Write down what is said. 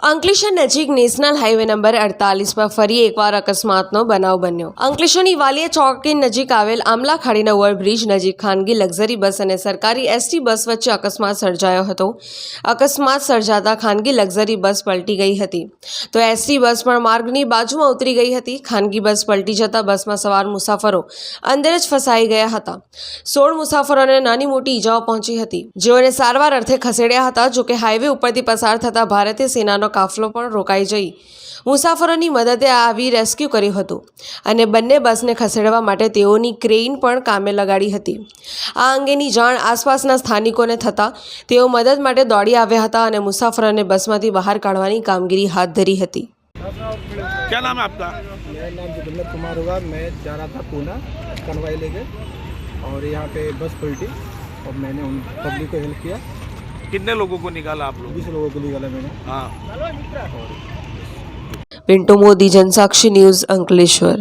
અંકલેશ્વર નજીક national highway number અડતાલીસ પર ફરી એકવાર અકસ્માતનો બનાવ બન્યો. અંકલેશ્વરની વાલિયા ચોકી નજીક આવેલ આમલા ખાડીના ઓવરબ્રિજ નજીક ખાનગી લક્ઝરી બસ અને સરકારી એસટી બસ વચ્ચે અકસ્માત સર્જાયો હતો. અકસ્માત સર્જાતા ખાનગી લક્ઝરી બસ પલટી ગઈ હતી. તો એસટી બસ પણ માર્ગની બાજુમાં ઉતરી ગઈ હતી. ખાનગી બસ પલટી જતા બસમાં સવાર મુસાફરો અંદર જ ફસાઈ ગયા હતા. સોળ મુસાફરોને નાની મોટી ઈજાઓ પહોંચી હતી. જેઓને સારવાર અર્થે ખસેડ્યા હતા, જોકે હાઈવે ઉપરથી પસાર થતા ભારતીય સેનાનો કાફલો પણ રોકાઈ જઈ મુસાફરોની મદદે આવી રેસ્ક્યુ કર્યું હતું અને બંને બસને ખસેડવા માટે તેઓની ક્રેઇન પણ કામે લગાડી હતી આ અંગેની જાણ આસપાસના સ્થાનિકોને થતાં તેઓ મદદ માટે દોડી આવ્યા હતા અને મુસાફરોને બસમાંથી બહાર કાઢવાની કામગીરી હાથ ધરી હતી क्या नाम है आपका मेरा नाम जोगिंदर कुमार होगा मैं जा रहा था पूना कनवाई लेके और यहाँ पे बस पलटी और मैंने उन पब्लिक को हेल्प किया कितने लोगों को निकाला आप लोग बीस लोगों को निकाला मैंने हाँ पिंटू मोदी जनसाक्षी न्यूज़ अंकलेश्वर